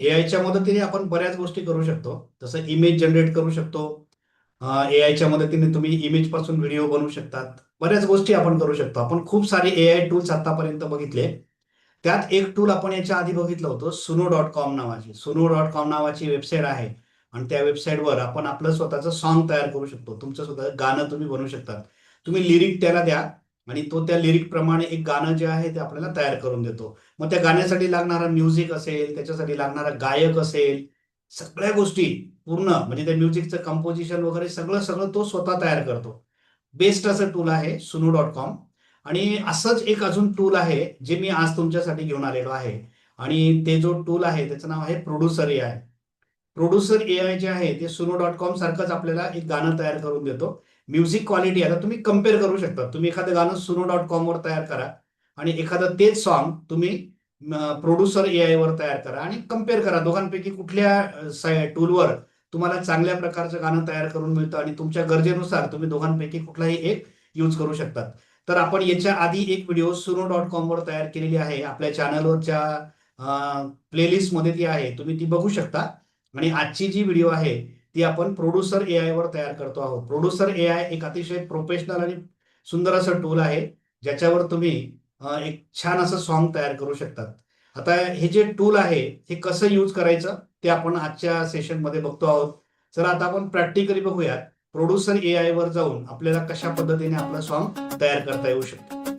एआयच्या मदतीने आपण बऱ्याच गोष्टी करू शकतो. जसं इमेज जनरेट करू शकतो. एआयच्या मदतीने तुम्ही इमेजपासून व्हिडिओ बनवू शकतात. बऱ्याच गोष्टी आपण करू शकतो. आपण खूप सारे एआय टूल्स आतापर्यंत बघितले. त्यात एक टूल आपण याच्या आधी बघितलं होतं सुनो डॉट कॉम नावाची. सुनो डॉट कॉम नावाची वेबसाईट आहे. आणि त्या वेबसाईटवर आपण आपलं स्वतःचं सॉन्ग तयार करू शकतो. तुमचं स्वतः गाणं तुम्ही बनवू शकतात. तुम्ही लिरिक त्याला द्या. आणि तो त्या लिरिक प्रमाणे एक गाणं जे आहे ते आपल्याला तयार करून देतो. मग त्या गाण्यासाठी लागणारा म्युझिक असेल त्याच्यासाठी लागणारा गायक असेल सगळ्या गोष्टी पूर्ण म्हणजे त्या म्युझिकचं कंपोजिशन वगैरे सगळं सगळं तो स्वतः तयार करतो. बेस्ट असं टूल आहे सुनू डॉट कॉम आणि असंच एक अजून टूल आहे जे मी आज तुमच्यासाठी घेऊन आलेलो आहे. आणि ते जो टूल आहे त्याचं नाव आहे producer A I producer A I जे आहे ते सुनो डॉट कॉम सारखंच आपल्याला एक गाणं तयार करून देतो. म्युझिक क्वालिटी आता तुम्ही कंपेअर करू शकता. तुम्ही एखादं गाणं सुनो डॉट कॉमवर तयार करा आणि एखादं तेच सॉन्ग तुम्ही प्रोड्युसर ए आय वर तयार करा आणि कंपेअर करा. दोघांपैकी कुठल्या टूलवर तुम्हाला चांगल्या प्रकारचं गाणं तयार करून मिळतं आणि तुमच्या गरजेनुसार तुम्ही दोघांपैकी कुठलाही एक यूज करू शकतात. तर आपण याच्या आधी एक व्हिडिओ सुनो डॉट कॉमवर तयार केलेली आहे. आपल्या चॅनलवरच्या प्लेलिस्टमध्ये ती आहे. तुम्ही ती बघू शकता. आणि आजची जी व्हिडिओ आहे ती आपण प्रोड्युसर ए आय वर तयार करतो आहोत. प्रोड्युसर ए आय एक अतिशय प्रोफेशनल आणि सुंदर असं टूल आहे ज्याच्यावर तुम्ही एक छान असं सॉन्ग तयार करू शकतात. आता हे जे टूल आहे हे कसं यूज करायचं ते आपण आजच्या सेशनमध्ये बघतो आहोत. तर आता आपण प्रॅक्टिकली बघूयात. प्रोड्युसर ए आय वर जाऊन आपल्याला कशा पद्धतीने आपलं सॉन्ग तयार करता येऊ शकतं?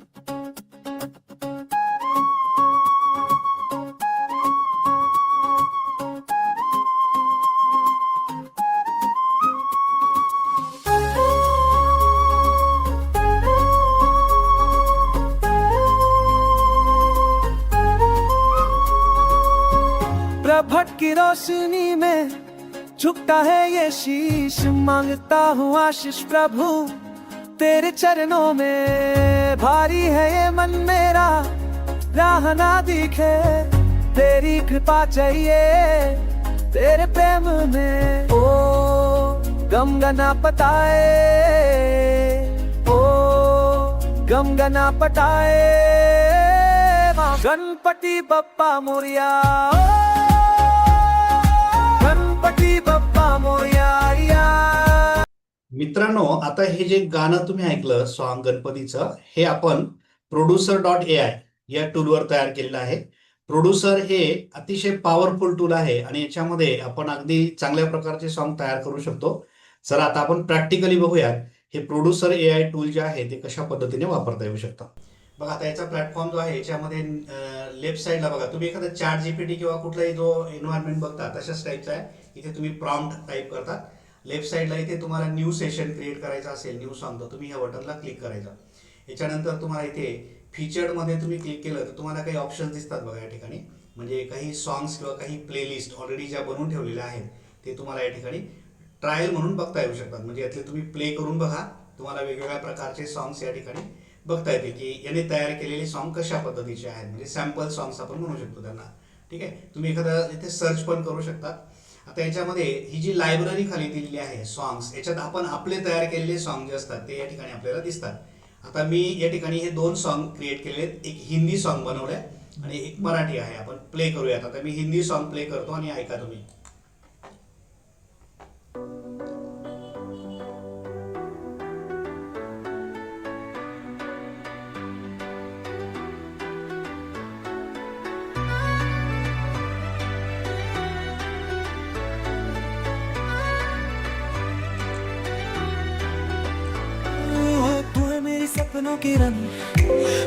की रोशनी में झुकता है ये शीश। माँगता हूँ आशीष प्रभु, तेरे चरणों में। भारी है ये मन मेरा, राह ना दिखे। तेरी कृपा चाहिए तेरे प्रेम में। ओ गम गना पताए ओ गम गना पटाए गणपति बप्पा मोरिया। गणपति बाप्पा मोया मित्रांनो आता हे जे गाणं तुम्ही ऐकलं सॉन्ग गणपतीचं हे आपण प्रोड्युसर डॉट ए आय या टूलवर तयार केलेलं आहे. प्रोड्युसर हे अतिशय पॉवरफुल टूल आहे आणि याच्यामध्ये आपण अगदी चांगल्या प्रकारचे सॉन्ग तयार करू शकतो. चला आता आपण प्रॅक्टिकली बघूयात हे प्रोड्युसर ए आय टूल जे आहे ते कशा पद्धतीने वापरता येऊ शकतं? बघा आता याचा प्लॅटफॉर्म जो आहे याच्यामध्ये लेफ्ट साईडला बघा. तुम्ही एखादा चार्ट जीपीटी किंवा कुठलाही जो एन्व्हायरमेंट बघता तशाच टाईपचा आहे. इथे तुम्ही प्रॉम्प्ट टाईप करतात. लेफ्ट साईडला इथे तुम्हाला न्यू सेशन क्रिएट करायचं असेल न्यू सॉन्ग तर तुम्ही ह्या बटनला क्लिक करायचं. याच्यानंतर तुम्हाला इथे फीचर्डमध्ये तुम्ही क्लिक केलं तर तुम्हाला काही ऑप्शन्स दिसतात बघा या ठिकाणी. म्हणजे काही सॉंग्स किंवा काही प्लेलिस्ट ऑलरेडी ज्या बनवून ठेवलेल्या आहेत ते तुम्हाला या ठिकाणी ट्रायल म्हणून बघता येऊ शकतात. म्हणजे यातले तुम्ही प्ले करून बघा. तुम्हाला वेगवेगळ्या प्रकारचे सॉंग्स या ठिकाणी बघता येते की याने तयार केलेले सॉन्ग कशा पद्धतीचे आहेत. म्हणजे सॅम्पल सॉंग्स आपण म्हणू शकतो त्यांना. ठीक आहे? तुम्ही एखादा इथे सर्च पण करू शकतात. आता याच्यामध्ये ही जी लायब्ररी खाली दिलेली आहे सॉंग्स याच्यात आपण आपले तयार केलेले सॉंग जे असतात ते या ठिकाणी आपल्याला दिसतात. आता मी या ठिकाणी हे दोन सॉन्ग क्रिएट केलेले आहेत. एक हिंदी सॉन्ग बनवलंय आणि एक मराठी आहे. आपण प्ले करूयात. आता मी हिंदी सॉन्ग प्ले करतो आणि ऐका तुम्ही.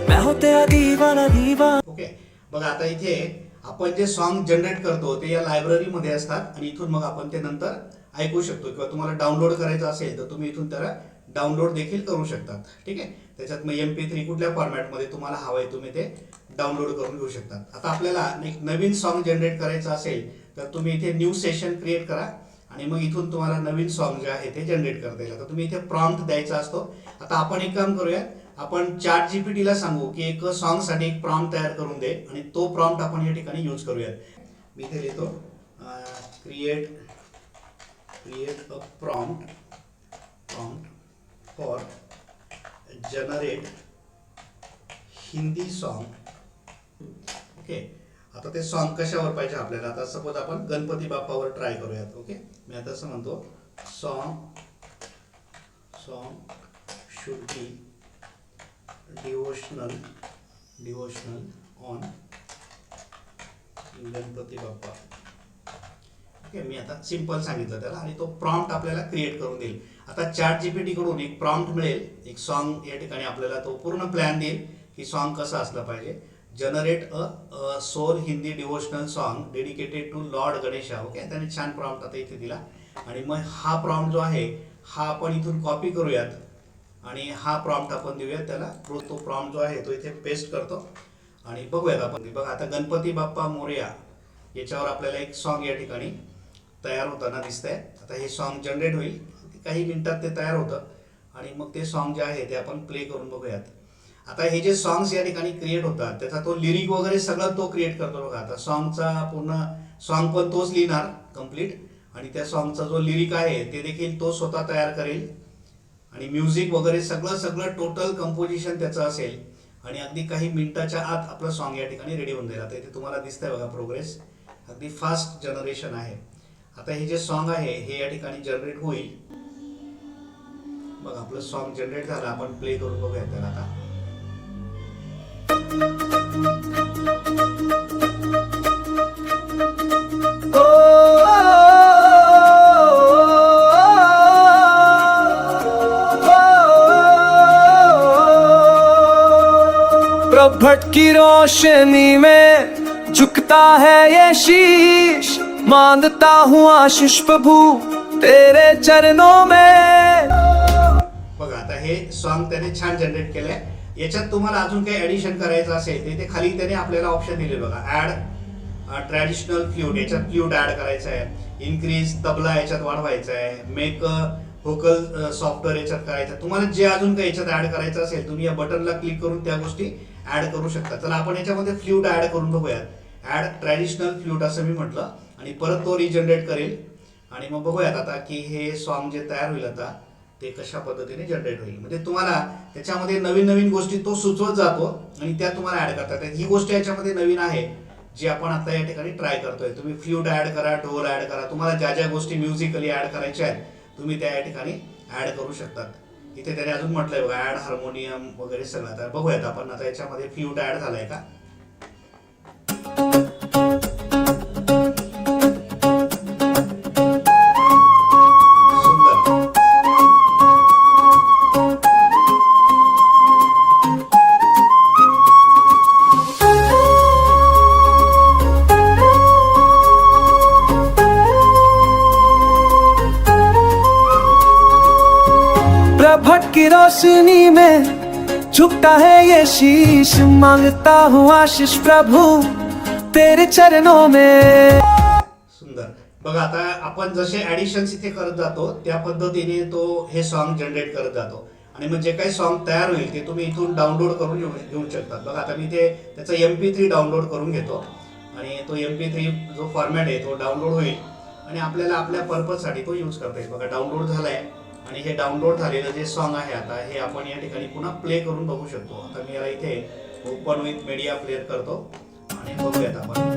मैं दीवाना ओके बघा आता इथे आपण जे सॉन्ग जनरेट करतो ते या लायब्ररीमध्ये असतात आणि इथून मग आपण ते नंतर ऐकू शकतो. किंवा तुम्हाला डाउनलोड करायचं असेल तर तुम्ही इथून त्याला डाउनलोड देखील करू शकतात ठीक आहे? त्याच्यात मग एम पी थ्री कुठल्या फॉर्मॅटमध्ये तुम्हाला हवं आहे तुम्ही ते डाउनलोड करून घेऊ शकतात आता आपल्याला एक नवीन सॉन्ग जनरेट करायचं असेल तर तुम्ही इथे न्यू सेशन क्रिएट करा. आणि मग इथून तुम्हाला नवीन सॉन्ग जे आहे ते जनरेट करता येईल. आता तुम्ही इथे प्रॉम्प्ट द्यायचा असतो. आता आपण एक काम करूया आपण चार जीपीटीला सांगू की एक सॉन्गसाठी एक प्रॉम्प्ट तयार करून दे आणि तो प्रॉम्प्ट आपण या ठिकाणी यूज करूयात. मी इथे लिहितो create create a prompt prompt for generate Hindi song okay आता ते सॉन्ग कशावर पाहिजे आपल्याला? आता सपोज आपण गणपती बाप्पावर ट्राय करूयात. ओके मी आता असं म्हणतो song song should be devotional devotional on Ganapati Bappa okay मी आता सिंपल सांगितलं त्याला आणि तो प्रॉम्प्ट आपल्याला क्रिएट करून देईल. आता चॅट जीपीटी कडून एक प्रॉम्प्ट मिळेल. एक सॉन्ग या ठिकाणी आपल्याला तो पूर्ण प्लॅन देईल की सॉन्ग कसं असलं पाहिजे. Generate a soul Hindi devotional song dedicated to lord Ganesha okay त्याने छान प्रॉम्प्ट आता इथे दिला. आणि मग हा प्रॉम्प्ट जो आहे हा आपण इथून कॉपी करूयात. आणि हा प्रॉम्प्ट आपण देऊयात त्याला तो प्रॉम्प्ट जो आहे तो इथे पेस्ट करतो. आणि बघूयात आपण. बघा आता गणपती बाप्पा मोरया याच्यावर आपल्याला एक सॉन्ग या ठिकाणी तयार होताना दिसतंय. आता हे सॉन्ग जनरेट होईल. काही मिनिटात ते तयार होतं. आणि मग ते सॉन्ग जे आहे ते आपण प्ले करून बघूयात. आता हे जे सॉंग्स या ठिकाणी क्रिएट होतात त्याचा तो लिरिक वगैरे सगळं तो क्रिएट करतो बघा. आता सॉन्गचा पूर्ण सॉन्ग पण तोच लिहिणार कंप्लीट आणि त्या सॉन्गचा जो लिरिक आहे ते देखील तो स्वतः तयार करेल. आणि म्युझिक वगैरे सगळं सगळं टोटल कंपोजिशन त्याचं असेल. आणि अगदी काही मिनिटाच्या आत आपलं सॉन्ग या ठिकाणी रेडी होऊन जाईल. आता इथे तुम्हाला दिसतंय बघा प्रोग्रेस अगदी फास्ट जनरेशन आहे. आता हे जे सॉन्ग आहे हे या ठिकाणी जनरेट होईल. बघा आपलं सॉन्ग जनरेट झालं. आपण प्ले करून बघूया त्याला आता. भटकी रोशनी में झुकता है ये शीश। मानता हूँ आशीष प्रभु तेरे चरणों में। बघा आता हे सॉन्ग त्याने छान जनरेट केलंय. याच्यात तुम्हाला अजून काही ऍडिशन करायचं असेल तर ते खाली त्याने आपल्याला ऑप्शन दिले बघा. ऍड ट्रॅडिशनल फ्ल्यूट याच्यात फ्ल्यूट ऍड करायचं आहे इन्क्रीज तबला याच्यात वाढवायचा आहे मेक व्होकल सॉफ्टवेअर uh, याच्यात करायचं. तुम्हाला जे अजून काही याच्यात ऍड करायचं असेल तुम्ही या बटनला क्लिक करून त्या गोष्टी ऍड करू शकता. चला आपण याच्यामध्ये फ्ल्यूट ऍड करून बघूयात. ऍड ट्रॅडिशनल फ्ल्यूट असं मी म्हटलं. आणि परत तो रिजनरेट करेल. आणि मग बघूयात आता की हे सॉन्ग जे तयार होईल आता ते कशा पद्धतीने जनरेट होईल. म्हणजे तुम्हाला त्याच्यामध्ये नवीन नवीन गोष्टी तो सुचवत जातो आणि त्या तुम्हाला ऍड करतात. ही गोष्ट याच्यामध्ये नवीन आहे जी आपण आता या ठिकाणी ट्राय करतोय. तुम्ही फ्ल्यूट ऍड करा ढोल ऍड करा. तुम्हाला ज्या ज्या गोष्टी म्युझिकली ऍड करायच्या आहेत तुम्ही त्या या ठिकाणी ॲड करू शकतात. इथे त्याने अजून म्हटलंय बघा ॲड हार्मोनियम वगैरे सगळं. आता बघूयात आपण. आता याच्यामध्ये फ्ल्यूट ॲड झालाय का? की रोशनी में झुकता है ये शीश। मांगता हूँ आशीष प्रभु तेरे चरणों में। सुंदर। बघा आता आपण जसे ऍडिशन इथे करत जातो त्या पद्धतीने तो हे सॉन्ग जनरेट करत जातो. आणि मग जे काही सॉन्ग तयार होईल ते तुम्ही इथून डाउनलोड करून घेऊ घेऊ शकतात. बघा आता मी ते त्याचा एम पी थ्री डाउनलोड करून घेतो. आणि तो एम पी थ्री जो फॉर्मॅट आहे तो डाउनलोड होईल. आणि आपल्याला आपल्या पर्पजसाठी तो यूज करता येईल. बघा डाउनलोड झालाय. आणि हे डाउनलोड झालेलं जे सॉन्ग आहे आता हे आपण या ठिकाणी पुन्हा प्ले करून बघू शकतो. आता मी याला इथे ओपन विथ मीडिया प्लेअर करतो. आणि बघूयात आपण.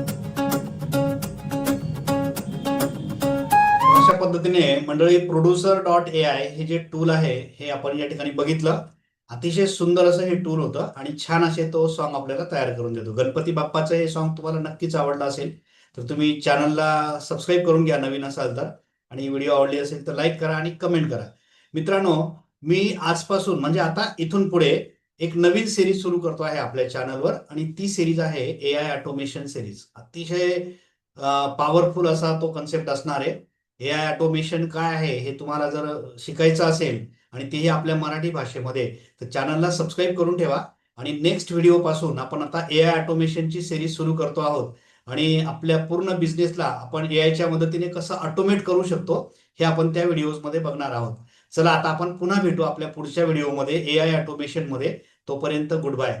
अशा पद्धतीने मंडळी प्रोड्युसर डॉट ए आय हे जे टूल आहे हे आपण या ठिकाणी बघितलं. अतिशय सुंदर असं हे टूल होतं आणि छान असे तो सॉन्ग आपल्याला तयार करून देतो. गणपती बाप्पाचं हे सॉन्ग तुम्हाला नक्कीच आवडलं असेल तर तुम्ही चॅनलला सबस्क्राईब करून घ्या नवीन असाल तर. आणि व्हिडिओ आवडली असेल तर लाईक करा आणि कमेंट करा. मित्रांनो मी आजपासून म्हणजे आता इथून पुढे एक नवीन सिरीज सुरू करतो आहे आपल्या चॅनलवर आणि ती सिरीज आहे ए आय ऑटोमेशन सिरीज अतिशय पॉवरफुल असा तो कन्सेप्ट असणार आहे. ए आय ऑटोमेशन काय आहे हे तुम्हाला जर शिकायचं असेल आणि तेही आपल्या मराठी भाषेमध्ये तर चॅनलला सबस्क्राईब करून ठेवा. आणि नेक्स्ट व्हिडिओ पासून आपण आता ए आय ऑटोमेशनची सिरीज सुरू करतो आहोत. आणि आपल्या पूर्ण बिझनेसला आपण ए आयच्या मदतीने कसं ऑटोमेट करू शकतो हे आपण त्या व्हिडिओजमध्ये बघणार आहोत. चला आता आपण पुन्हा भेटू आपल्या पुढच्या व्हिडिओमध्ये ए आय ऑटोमेशनमध्ये. तोपर्यंत गुड बाय